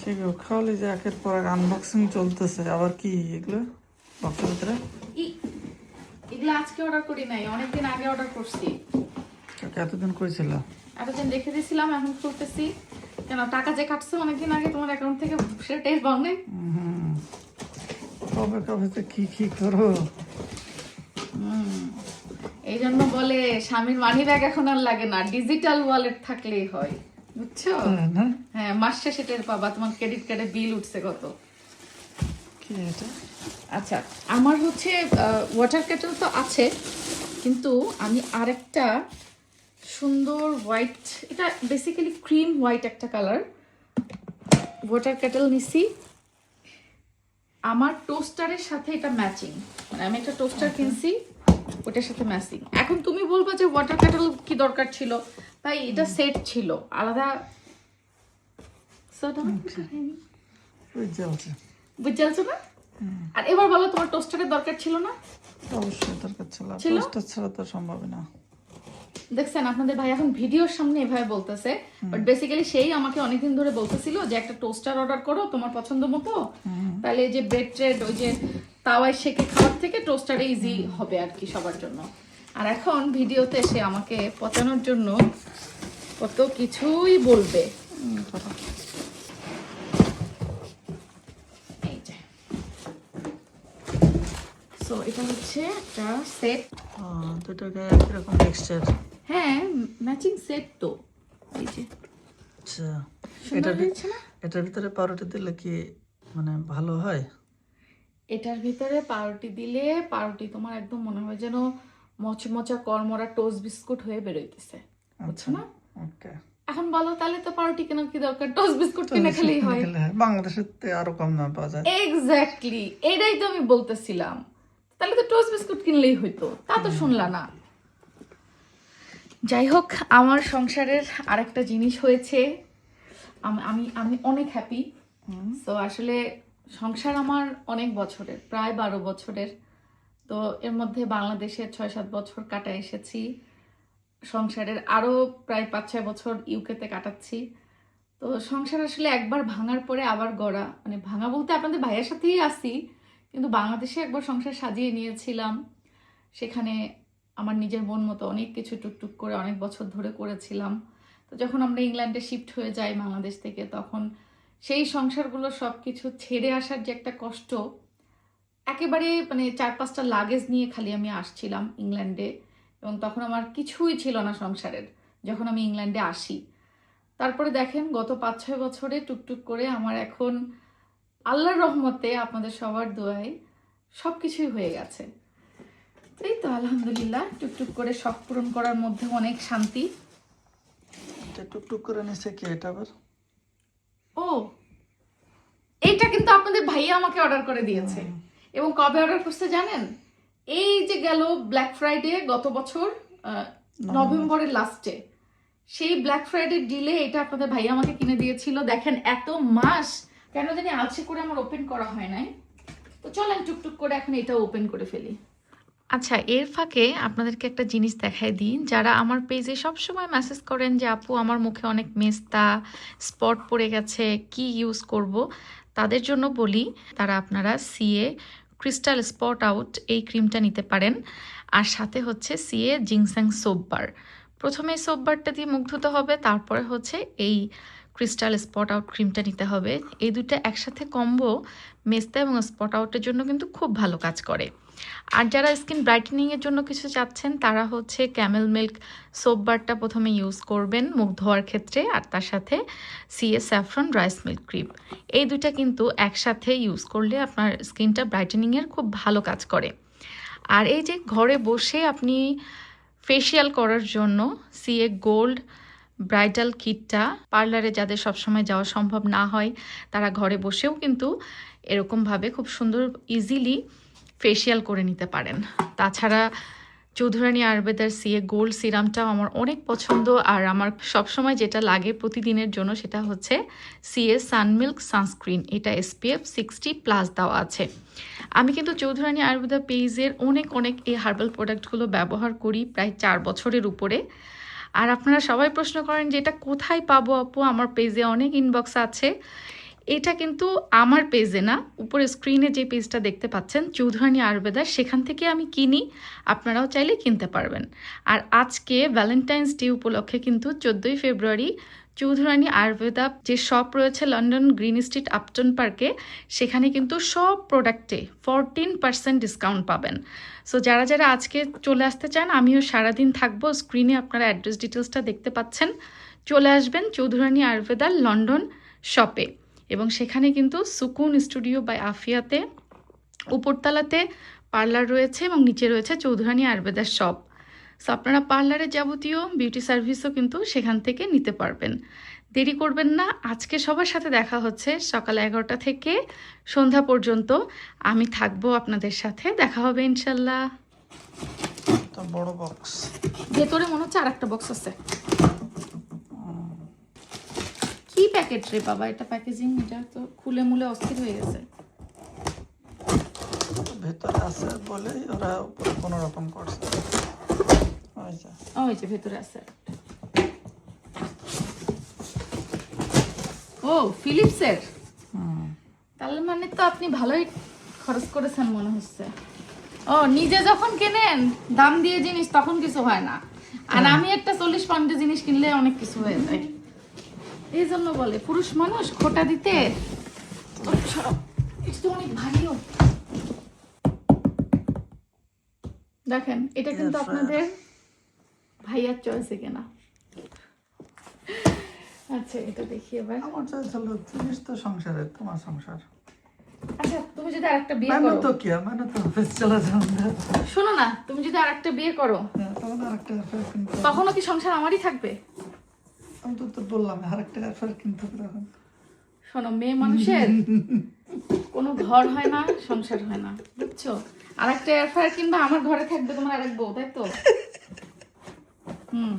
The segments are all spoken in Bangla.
আছে খালি যে একের পর এক আনবক্সিং চলতেছে আবার কি এগুলো? বক্সের ভিতরে ই- এগুলো আজকে অর্ডার করি নাই অনেকদিন আগে অর্ডার করছি। এতদিন করেছিল এতদিন রেখে দিয়েছিলাম এখন খুলতেছি। কেন টাকা যে কাটছে অনেকদিন আগে তোমার অ্যাকাউন্ট থেকে সেটা টেস্ট পাও নাই। হুম। কবে কবে তো কি কি করো? এই জন্য বলে স্বামীর মানি ব্যাগ এখন আর লাগে না ডিজিটাল ওয়ালেট থাকলেই হয়। বুঝছ? হ্যাঁ মাস শেষে টের পাবা তোমার ক্রেডিট কার্ডে বিল উঠছে কত। কি এটা? আচ্ছা আমার হচ্ছে ওয়াটার কেটল তো আছে কিন্তু আমি আরেকটা সুন্দর হোয়াইট এটা বেসিক্যালি ক্রিম হোয়াইট একটা কালার ওয়াটার কেটল নিছি। আমার টোস্টারের সাথে এটা ম্যাচিং মানে আমি একটা টোস্টার কিনছি ওটার সাথে ম্যাচিং এখন তুমি বলবা যে ওয়াটার কেটল কি দরকার ছিল? তাই এটা সেট ছিল। আলাদা বুঝতে পারছ। না? আর এবার বলো তোমার টোস্টারের দরকার ছিল না? অবশ্যই দরকার ছিল। ছিল? ছাড়া তো সম্ভব না। দেখছেন আপনাদের ভাই এখন ভিডিওর সামনে এভাবে বলতেছে বাট বেসিক্যালি সেই আমাকে অনেকদিন ধরে বলতেছিল যে একটা টোস্টার অর্ডার করো তোমার পছন্দ মতো। তাহলে এই যে ব্রেড ট্রেড ওই যে তাওয়ায় সেকে খাওয়ার থেকে টোস্টারে ইজি হবে আর কি সবার জন্য। আর এখন ভিডিওতে সে আমাকে পচানোর জন্য কত কিছুই বলবে। হুম, করো। এই যে। সো এটা হচ্ছে একটা সেট দুটো গায়ে একই টেক্সচার হ্যাঁ ম্যাচিং সেট তো। এই যে। আচ্ছা। এটার ভিতরে পাউরুটি দিলে কি মানে ভালো হয়? এটার ভিতরে পাউরুটি দিলে পাউরুটি তোমার একদম মনে হয় যেন মচমচা কর্মরা টোস্ট বিস্কুট হয়ে বেরোইতেছে বুঝছ না? ওকে। এখন বলো তাহলে তো পাউরুটি কেনার কি দরকার? টোস্ট বিস্কুট কিনে খেলেই হয়। বাংলাদেশের তে আরও কম দাম পাওয়া যায়। এক্স্যাক্টলি এটাই তো আমি বলতেছিলাম। তাহলে তো টোস্ট বিস্কুট কিনলেই হইতো তা তো শুনলা না। যাই হোক আমার সংসারের আরেকটা জিনিস হয়েছে। আম- আমি অনেক হ্যাপি তো আসলে সংসার আমার অনেক বছরের প্রায় বারো বছরের। তো এর মধ্যে বাংলাদেশে ছয় সাত বছর কাটা এসেছি। সংসারের আরও প্রায় পাঁচ ছয় বছর ইউকেতে কাটাচ্ছি। তো সংসার আসলে একবার ভাঙার পরে আবার গড়া। মানে ভাঙা বলতে আপনাদের ভাইয়ের সাথেই আসি কিন্তু বাংলাদেশে একবার সংসার সাজিয়ে নিয়েছিলাম। সেখানে আমার নিজের মন মতো অনেক কিছু টুকটুক করে অনেক বছর ধরে করেছিলাম। তো যখন আমরা ইংল্যান্ডে শিফট হয়ে যাই বাংলাদেশ থেকে, তখন সেই সংসারগুলো সব কিছু ছেড়ে আসার যে একটা কষ্ট একেবারে মানে চার পাঁচটা লাগেজ নিয়ে খালি আমি আসছিলাম ইংল্যান্ডে এবং তখন আমার কিছুই ছিল না সংসারের যখন আমি ইংল্যান্ডে আসি। তারপরে দেখেন গত পাঁচ ছয় বছরে টুকটুক করে আমার এখন আল্লাহর রহমতে আপনাদের সবার দোয়ায় সব কিছুই হয়ে গেছে। এই তো আলহামদুলিল্লাহ টুকটুক করে শখ পূরণ করার মধ্যে অনেক শান্তি। এটা টুকটুক করে নিচ্ছে কি এটা আবার? ও এইটা কিন্তু আপনাদের ভাইয়া আমাকে অর্ডার করে দিয়েছে। এবং কবে অর্ডার করতে জানেন? এই যে গেল ব্ল্যাক ফ্রাইডে গত বছর নভেম্বরের লাস্টে সেই ব্ল্যাক ফ্রাইডে ডিলে এটা আপনাদের ভাইয়া আমাকে কিনে দিয়েছিল। দেখেন এত মাস কেন জানি আলসে করে আমার ওপেন করা হয় নাই। তো চলেন টুকটুক করে এখন এটা ওপেন করে ফেলি। আচ্ছা এর ফাঁকে আপনাদেরকে একটা জিনিস দেখাই দিই। যারা আমার পেজে সবসময় মেসেজ করেন যে আপু আমার মুখে অনেক মেস্তা স্পট পড়ে গেছে কি ইউজ করব? তাদের জন্য বলি, তারা আপনারা সিএ ক্রিস্টাল স্পট আউট এই ক্রিমটা নিতে পারেন। আর সাথে হচ্ছে সিএ জিংস্যাং সোপবার প্রথমে সোপ সোপবারটা দিয়ে মুখ ধুতে হবে, তারপরে হচ্ছে এই ক্রিস্টাল স্পট আউট ক্রিমটা নিতে হবে। এই দুটো একসাথে কম্বো মেস্তা এবং স্পট আউটের জন্য কিন্তু খুব ভালো কাজ করে। আর যারা স্কিন ব্রাইটেনিংয়ের জন্য কিছু চাচ্ছেন, তারা হচ্ছে ক্যামেল মিল্ক সোপ বারটা প্রথমে ইউজ করবেন মুখ ধোয়ার ক্ষেত্রে, আর তার সাথে CA saffron rice milk cream এই দুটা কিন্তু একসাথে ইউজ করলে আপনার স্কিনটা ব্রাইটেনিংয়ের খুব ভালো কাজ করে। আর এই যে ঘরে বসে আপনি ফেসিয়াল করার জন্য সিএ গোল্ড ব্রাইডাল কিটটা পার্লারে যাদের সবসময় যাওয়া সম্ভব না হয়, তারা ঘরে বসেও কিন্তু এরকমভাবে খুব সুন্দর ইজিলি ফেসিয়াল করে নিতে পারেন। তাছাড়া চৌধুরানী আয়ুর্বেদার সিএ গোল্ড সিরামটাও আমার অনেক পছন্দ, আর আমার সবসময় যেটা লাগে প্রতিদিনের জন্য সেটা হচ্ছে সিএ সানমিল্ক সানস্ক্রিন। এটা এসপিএফ সিক্সটি প্লাস দেওয়া আছে। আমি কিন্তু চৌধুরানী আয়ুর্বেদা পেজের অনেক অনেক এই হার্বাল প্রোডাক্টগুলো ব্যবহার করি প্রায় চার বছরের উপরে। আর আপনারা সবাই প্রশ্ন করেন যে এটা কোথায় পাবো আপু? আমার পেজে অনেক ইনবক্স আছে। এটা কিন্তু আমার পেজে না, উপরে স্ক্রিনে যে পেজটা দেখতে পাচ্ছেন, চৌধুরানী আয়ুর্বেদার, সেখান থেকে আমি কিনি। আপনারাও চাইলে কিনতে পারবেন। আর আজকে ভ্যালেন্টাইন্স ডে উপলক্ষে কিন্তু চোদ্দোই ফেব্রুয়ারি চৌধুরানী আয়ুর্বেদা যে শপ রয়েছে লন্ডন গ্রিন স্ট্রিট আপটন পার্কে সেখানে কিন্তু সব প্রোডাক্টে ফরটিন পার্সেন্ট ডিসকাউন্ট পাবেন। সো যারা যারা আজকে চলে আসতে চান, আমিও সারাদিন থাকব। স্ক্রিনে আপনারা অ্যাড্রেস ডিটেলসটা দেখতে পাচ্ছেন। চলে আসবেন চৌধুরানী আয়ুর্বেদার লন্ডন শপে এবং সেখানে কিন্তু সুকুন স্টুডিও বাই আফিয়াতে উপরতলাতে পার্লার রয়েছে এবং নিচে রয়েছে চৌধুরানী আয়ুর্বেদার শপ সো আপনারা পার্লারের যাবতীয় বিউটি সার্ভিসও কিন্তু সেখান থেকে নিতে পারবেন। দেরি করবেন না আজকে সবার সাথে দেখা হচ্ছে সকাল এগারোটা থেকে সন্ধ্যা পর্যন্ত। আমি থাকব আপনাদের সাথে দেখা হবে ইনশাল্লাহ। বড় বক্স ভেতরে মনে হচ্ছে আর একটা বক্স আছে। কি প্যাকেট রে বাবা এটা প্যাকেজিং এটা তো খুলে মুলে অস্থির হয়ে গেছে। ভেতরে আছে বলেই ওরা কোনো রকম করছে। ওই যে ভেতরে আছে ও ফিলিপসের তাহলে মানে তো আপনি ভালোই খরচ করেছেন মনে হচ্ছে। ও নিজে যখন কেনেন দাম দিয়ে জিনিস তখন কিছু হয় না। আর আমি একটা চল্লিশ পাউন্ডের জিনিস কিনলে অনেক কিছু হয়ে যায়। এই জন্য বলে পুরুষ মানুষ খোটা দিতে অনেক ভারীও দেখেন এটা কিন্তু আপনাদের ভাইয়ার চয়েসে কেনা। আচ্ছা এটা দেখি এবার। আমার চাই চলো জিনিস তো সংসারের তোমার সংসার। আচ্ছা তুমি যদি আরেকটা বিয়ে মানে করো। তো কি মানে তো অফিস চলে যান শোনো না তুমি যদি আরেকটা বিয়ে করো। তখন আরেকটা অ্যাফেয়ার কিনতে হবে। তখনও কি সংসার আমারই থাকবে? আমি তো তো বললাম আরেকটা অ্যাফেয়ার কিনতে হবে তখন। শোনো মেয়ে মানুষের কোনো ঘর হয় না সংসার হয় না বুঝছ? কিনবা আমার ঘরে থাকবে তোমার আরেক বউ তাই তো? হুম।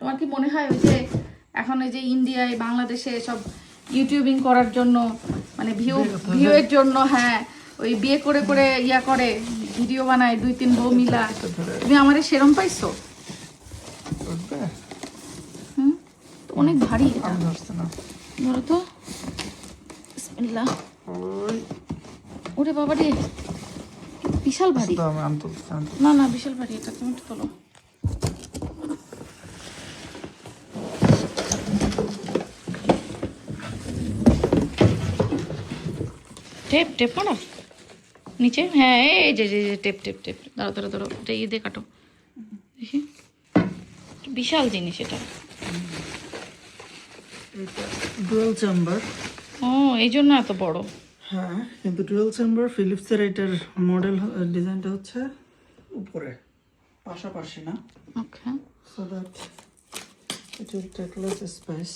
তোমার কি মনে হয় ওই যে এখন এই যে ইন্ডিয়ায় বাংলাদেশে সব ইউটিউবিং করার জন্য মানে ভিউ বিয়ে করতে হবে। ভিউ এর জন্য হ্যাঁ ওই বিয়ে করে করে ইয়া করে ভিডিও বানায় দুই তিন বউ মিলা। তুমি আমারে সেরম পাইছো? হুম? অনেক ভারী ধরো তো। বিসমিল্লাহ। ওরে বাবা রে বিশাল ভারী না না বিশাল ভারী এটা তুমি একটু তোলো। টেপ টেপ না নিচে? হ্যাঁ এই যে যে যে, টেপ টেপ টেপ। দাঁড়ো দাঁড়ো দাঁড়ো এটা ইয়ে দিয়ে কাটো। দেখি। বিশাল জিনিস এটা। এটা ডুয়েল চেম্বার ও এই জন্য এত বড়। হ্যাঁ কিন্তু ডুয়েল চেম্বার ফিলিপসের এটার মডেল ডিজাইনটা হচ্ছে উপরে পাশাপাশি না? Okay. So that it will take less space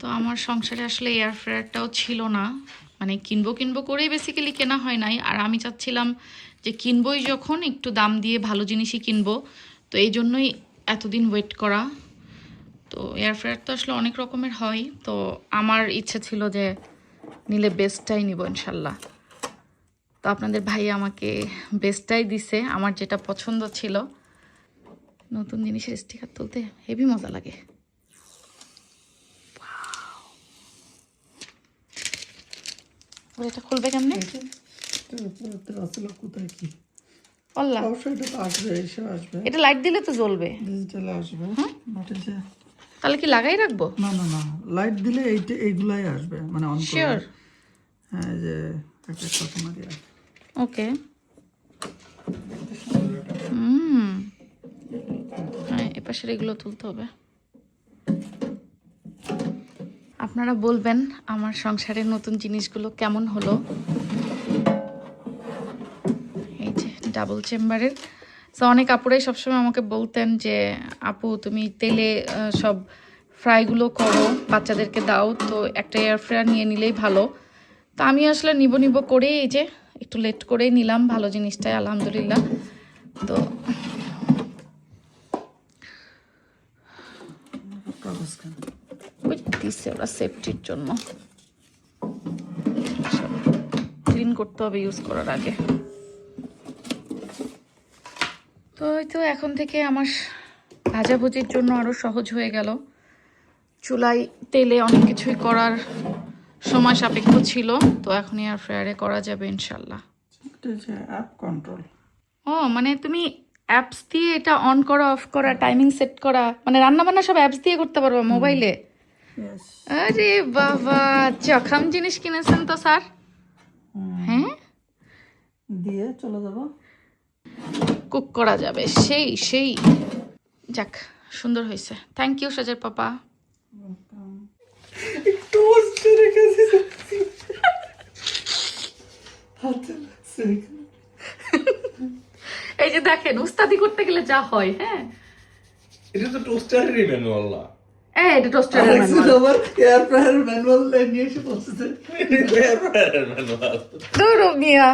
তো আমার সংসারে আসলে এয়ার ফ্রায়ারটাও ছিল না। মানে কিনবো কিনবো করেই বেসিক্যালি কেনা হয় নাই। আর আমি চাচ্ছিলাম যে কিনবই যখন একটু দাম দিয়ে ভালো জিনিসই কিনবো। তো এই জন্যই এতদিন ওয়েট করা। তো এয়ার ফ্রায়ার তো আসলে অনেক রকমের হয়। তো আমার ইচ্ছে ছিল যে নিলে বেস্টটাই নিব ইনশাল্লাহ। তো আপনাদের ভাই আমাকে বেস্টটাই দিছে আমার যেটা পছন্দ ছিল। নতুন জিনিসের স্টিকার তুলতে হেভি মজা লাগে। এটা খুলবে কেমনে? এটা আসবে এটা লাইট দিলে তো জ্বলবে। আসবে। তাহলে কি লাগাই রাখব? না না না। লাইট দিলে এইটা এইগুলাই আসবে মানে অন শিওর ওকে হুম হ্যাঁ এ পাশের এগুলো তুলতে হবে আপনারা বলবেন আমার সংসারের নতুন জিনিসগুলো কেমন হলো এই যে ডাবল চেম্বারের তো অনেক আপুরাই সবসময় আমাকে বলতেন যে আপু তুমি তেলে সব ফ্রাইগুলো করো বাচ্চাদেরকে দাও তো একটা এয়ার ফ্রায়ার নিয়ে নিলেই ভালো তো আমি আসলে নিব নিব করে এই যে একটু লেট করেই নিলাম, ভালো জিনিসটাই, আলহামদুলিল্লাহ। তো দিচ্ছে ওরা সেফটির জন্য। ক্লিন করতে হবে ইউজ করার আগে। তো ওই তো এখন থেকে আমার ভাজাভুজির জন্য আরও সহজ হয়ে গেল। চুলায় তেলে অনেক কিছুই করার সময় সাপেক্ষ ছিল তো এখন এয়ার ফ্রায়ারে করা যাবে ইনশাল্লাহ অ্যাপ কন্ট্রোল ও মানে তুমি অ্যাপস দিয়ে এটা অন করা অফ করা টাইমিং সেট করা মানে রান্না বান্না সব অ্যাপস দিয়ে করতে পারব মোবাইলে আরে বাবা চখাম জিনিস কিনেছেন তো স্যার? হ্যাঁ? দিয়ে চলে যাব। কুক করা যাবে সেই সেই। যাক সুন্দর হয়েছে। থ্যাংক ইউ সাজার পাপা টোস্টের কাছে হাতে লাগছে এই যে দেখেন উস্তাদি করতে গেলে যা হয় হ্যাঁ? এটা তো টোস্টারেরই ম্যানুয়াল না। এই এটা টোস্টার আরেকজন আবার এয়ার ফ্রায়ার ম্যানুয়াল নিয়ে এসে বসেছে ম্যানুয়াল দূর মিয়া।